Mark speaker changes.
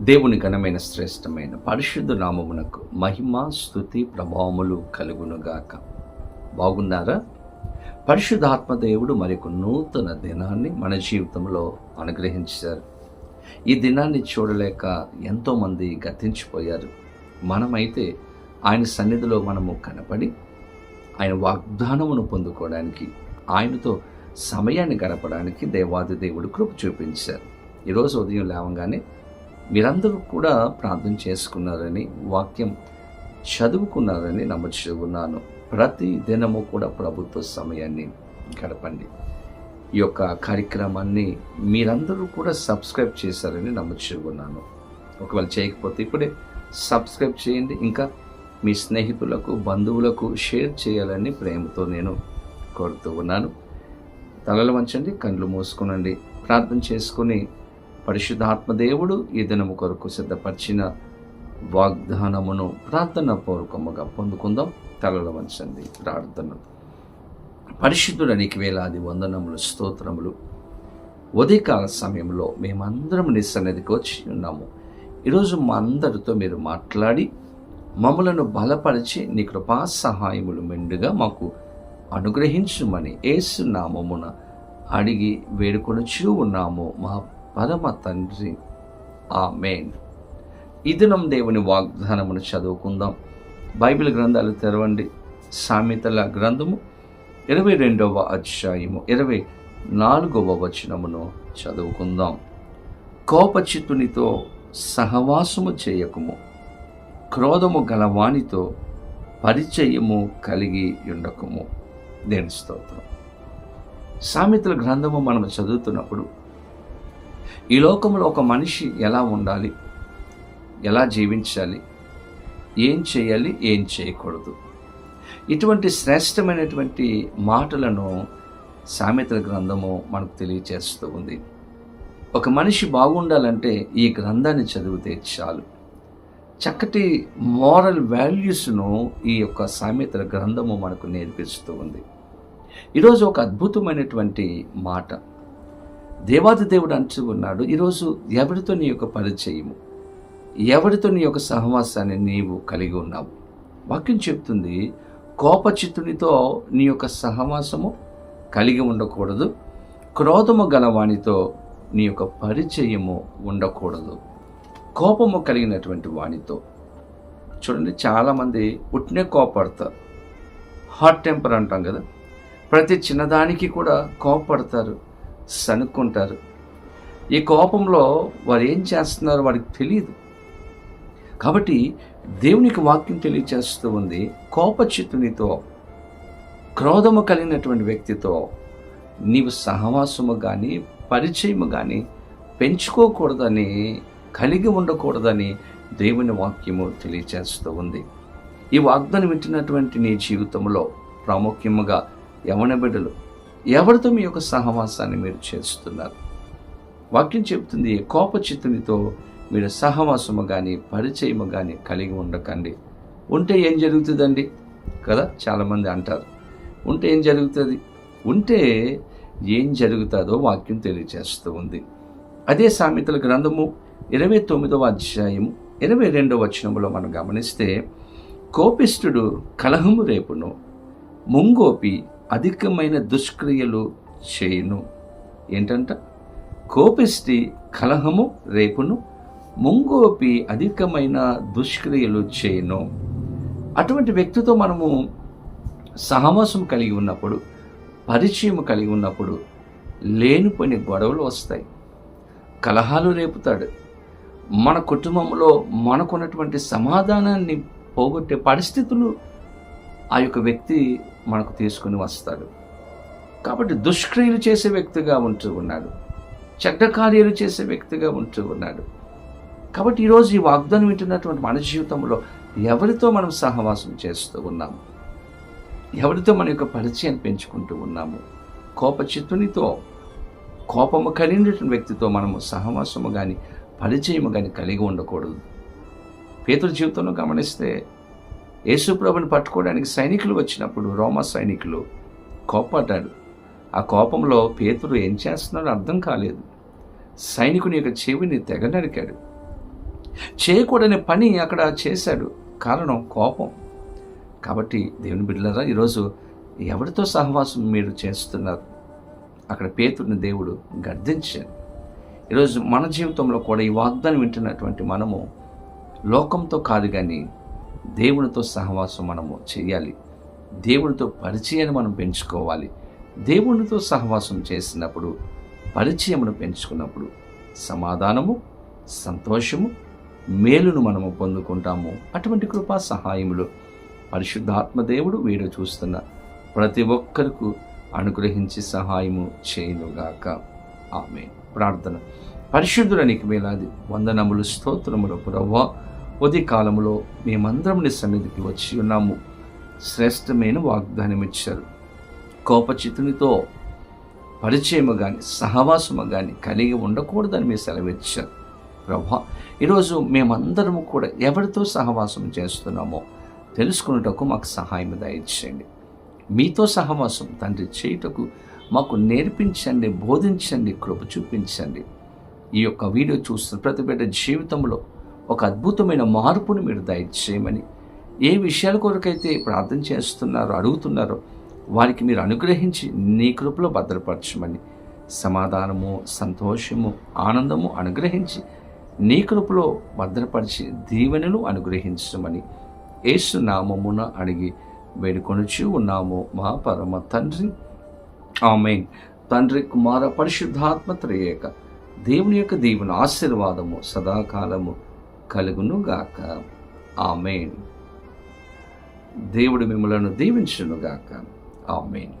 Speaker 1: దేవుని ఘనమైన శ్రేష్టమైన పరిశుద్ధ నామమునకు మహిమ స్థుతి ప్రభావములు కలుగునుగాక. బాగున్నారా? పరిశుద్ధాత్మ దేవుడు మరొక నూతన దినాన్ని మన జీవితంలో అనుగ్రహించారు. ఈ దినాన్ని చూడలేక ఎంతోమంది గతించిపోయారు. మనమైతే ఆయన సన్నిధిలో మనము కనపడి ఆయన వాగ్దానమును పొందుకోవడానికి ఆయనతో సమయాన్ని గడపడానికి దేవాది దేవుడు కృప చూపించారు. ఈరోజు ఉదయం లేవగానే మీరందరూ కూడా ప్రార్థన చేసుకున్నారని వాక్యం చదువుకున్నారని నమ్ముచున్నాను. ప్రతి దినము కూడా ప్రభుత్వ సమయాన్ని గడపండి. ఈ యొక్క కార్యక్రమాన్ని మీరందరూ కూడా సబ్స్క్రైబ్ చేశారని నమ్మచ్చుకున్నాను ఒకవేళ చేయకపోతే ఇప్పుడే సబ్స్క్రైబ్ చేయండి. ఇంకా మీ స్నేహితులకు బంధువులకు షేర్ చేయాలని ప్రేమతో నేను కోరుతూ ఉన్నాను. తలలు వంచండి కళ్ళు మూసుకునండి. ప్రార్థన చేసుకుని పరిశుద్ధాత్మదేవుడు ఈ దినము కొరకు సిద్ధపరిచిన వాగ్దానమును ప్రార్థన పూర్వకముగా పొందుకుందాం. తలలు వంచండి ప్రార్థన పరిశుద్ధుడు నీకు వేలాది వందనములు స్తోత్రములు. ఉదయకాల సమయంలో మేమందరం నీ సన్నిధికి వచ్చి ఉన్నాము. ఈరోజు మా అందరితో మీరు మాట్లాడి మమ్మలను బలపరిచి నీ కృపా సహాయములు మెండుగా మాకు అనుగ్రహించుమని ఏసు నామమున అడిగి వేడుకొనుచూ ఉన్నాము. మా పరమ తండ్రి. ఆ మెయిన్ ఇదినం దేవుని వాగ్దానమును చదువుకుందాం. బైబిల్ గ్రంథాలు తెరవండి. సామెతల గ్రంథము ఇరవై రెండవ అధ్యాయము ఇరవై నాలుగవ వచనమును చదువుకుందాం. కోపచిత్తునితో సహవాసము చేయకుము. క్రోధము గలవానితో పరిచయము కలిగి ఉండకము. దేని స్తోత్రం. సామెతల గ్రంథము మనం చదువుతున్నప్పుడు ఈ లోకంలో ఒక మనిషి ఎలా ఉండాలి? ఎలా జీవించాలి? ఏం చేయాలి? ఏం చేయకూడదు? ఇటువంటి శ్రేష్టమైనటువంటి మాటలను సామెతల గ్రంథము మనకు తెలియచేస్తూ ఉంది. ఒక మనిషి బాగుండాలంటే ఈ గ్రంథాన్ని చదివితే చాలు. చక్కటి మోరల్ వాల్యూస్ను ఈ యొక్క సామెతల గ్రంథము మనకు నేర్పిస్తూ ఉంది. ఈరోజు ఒక అద్భుతమైనటువంటి మాట. దేవాది దేవుడు అంటూ ఉన్నాడు ఈరోజు ఎవరితో నీ యొక్క పరిచయము? ఎవరితో నీ యొక్క సహవాసాన్ని నీవు కలిగి ఉన్నావు? వాక్యం చెప్తుంది కోపచిత్తునితో నీ యొక్క సహవాసము కలిగి ఉండకూడదు క్రోధము గలవానితో నీ యొక్క పరిచయము ఉండకూడదు. కోపము కలిగినటువంటి వానితో. చూడండి చాలామంది ఉట్నే కోపడతారు. హాట్ టెంపర్ అంటాం కదా ప్రతి చిన్నదానికి కూడా కోపడతారు. సనుక్కుంటారు. ఈ కోపంలో వారు ఏం చేస్తున్నారో వారికి తెలియదు. కాబట్టి దేవునికి వాక్యం తెలియచేస్తూ ఉంది. కోపచిత్తునితో క్రోధము కలిగినటువంటి వ్యక్తితో నీవు సహవాసము కానీ పరిచయము కానీ పెంచుకోకూడదని కలిగి ఉండకూడదని దేవుని వాక్యము తెలియచేస్తూ ఉంది. ఈ వాగ్దానం వింటున్నటువంటి నీ జీవితంలో ప్రాముఖ్యముగా యవన బిడ్డలు ఎవరితో మీ యొక్క సహవాసాన్ని మీరు చేస్తున్నారు? వాక్యం చెబుతుంది కోపచిత్తునితో మీరు సహవాసము కానీ పరిచయము కానీ కలిగి ఉండకండి. ఉంటే ఏం జరుగుతుందండి? కదా చాలామంది అంటారు. ఉంటే ఏం జరుగుతుంది? ఉంటే ఏం జరుగుతుందో వాక్యం తెలియజేస్తూ ఉంది. అదే సామెతల గ్రంథము ఇరవై తొమ్మిదవ అధ్యాయము ఇరవై రెండవ వచనములో మనం గమనిస్తే కోపిష్ఠుడు కలహము రేపును ముంగోపి అధికమైన దుష్క్రియలు చేయును. ఏంటంట? కోపిష్టి కలహము రేపును ముంగోపి అధికమైన దుష్క్రియలు చేయను. అటువంటి వ్యక్తితో మనము సహవాసం కలిగి ఉన్నప్పుడు పరిచయం కలిగి ఉన్నప్పుడు లేనిపోయిన గొడవలు వస్తాయి. కలహాలు రేపుతాడు. మన కుటుంబంలో మనకున్నటువంటి సమాధానాన్ని పోగొట్టే పరిస్థితులు ఆ యొక్క వ్యక్తి మనకు తీసుకుని వస్తాడు. కాబట్టి దుష్క్రియలు చేసే వ్యక్తిగా ఉంటూ ఉన్నాడు. చెడ్డ కార్యాలు చేసే వ్యక్తిగా ఉంటూ ఉన్నాడు. కాబట్టి ఈరోజు ఈ వాగ్దానం వింటున్నటువంటి మన జీవితంలో ఎవరితో మనం సహవాసం చేస్తూ ఉన్నాము? ఎవరితో మన యొక్క పరిచయాన్ని పెంచుకుంటూ ఉన్నాము? కోపచిత్తునితో కోపము కలిగినటువంటి వ్యక్తితో మనము సహవాసము కానీ పరిచయము కానీ కలిగి ఉండకూడదు. పేతుల జీవితంలో గమనిస్తే యేసుప్రభుని పట్టుకోవడానికి సైనికులు వచ్చినప్పుడు రోమా సైనికులు కోపడ్డాడు ఆ కోపంలో పేతురు ఏం చేస్తున్నాడో అర్థం కాలేదు. సైనికుని యొక్క చెవిని తెగ నరికాడు. చేయకూడని పని అక్కడ చేశాడు. కారణం కోపం. కాబట్టి దేవుని బిడ్డలారా ఈరోజు ఎవరితో సహవాసం మీరు చేస్తున్నారు? అక్కడ పేతుడిని దేవుడు గర్దించాడు ఈరోజు మన జీవితంలో కూడా ఈ వాగ్దానం వింటున్నటువంటి మనము లోకంతో కాదు కానీ దేవునితో సహవాసం మనము చేయాలి. దేవునితో పరిచయాన్ని మనం పెంచుకోవాలి. దేవునితో సహవాసం చేసినప్పుడు పరిచయమును పెంచుకున్నప్పుడు సమాధానము సంతోషము మేలును మనము పొందుకుంటాము. అటువంటి కృపా సహాయములు పరిశుద్ధాత్మ దేవుడు వీడు చూస్తున్న ప్రతి ఒక్కరికి అనుగ్రహించి సహాయము చేయునుగాక. ఆమె ప్రార్థన. పరిశుద్ధుడానికి వేలాది వందనములు స్తోత్రములు ప్రవ్వా ఉదయకాలంలో మేమందరం నీ సన్నిధికి వచ్చి ఉన్నాము. శ్రేష్టమైన వాగ్దానం ఇచ్చారు కోపచితునితో పరిచయము కానీ సహవాసము కానీ కలిగి ఉండకూడదని మీరు సెలవిచ్చారు. ప్రభా ఈరోజు మేమందరము కూడా ఎవరితో సహవాసం చేస్తున్నామో తెలుసుకున్నటకు మాకు సహాయం దయచేయండి. మీతో సహవాసం తండ్రి చేయుటకు మాకు నేర్పించండి బోధించండి కృప చూపించండి. ఈ యొక్క వీడియో చూస్తున్న ప్రతి బిడ్డ జీవితంలో ఒక అద్భుతమైన మార్పును మీరు దయచేయమని. ఏ విషయాల కొరకైతే ప్రార్థన చేస్తున్నారో అడుగుతున్నారో వారికి మీరు అనుగ్రహించి నీ కృపలో భద్రపరచమని. సమాధానము సంతోషము ఆనందము అనుగ్రహించి నీ కృపలో భద్రపరిచి దీవెనలు అనుగ్రహించమని యేసు నామమున అడిగి వేడుకొనుచు ఉన్నాము. మా పరమ తండ్రి. ఆమె తండ్రి కుమార పరిశుద్ధాత్మ త్రయేక. దేవుని యొక్క దీవుని ఆశీర్వాదము సదాకాలము. కలుగును గాక ఆమెన్. దేవుడు మిమ్మలను దీవించునుగాక. ఆమెన్.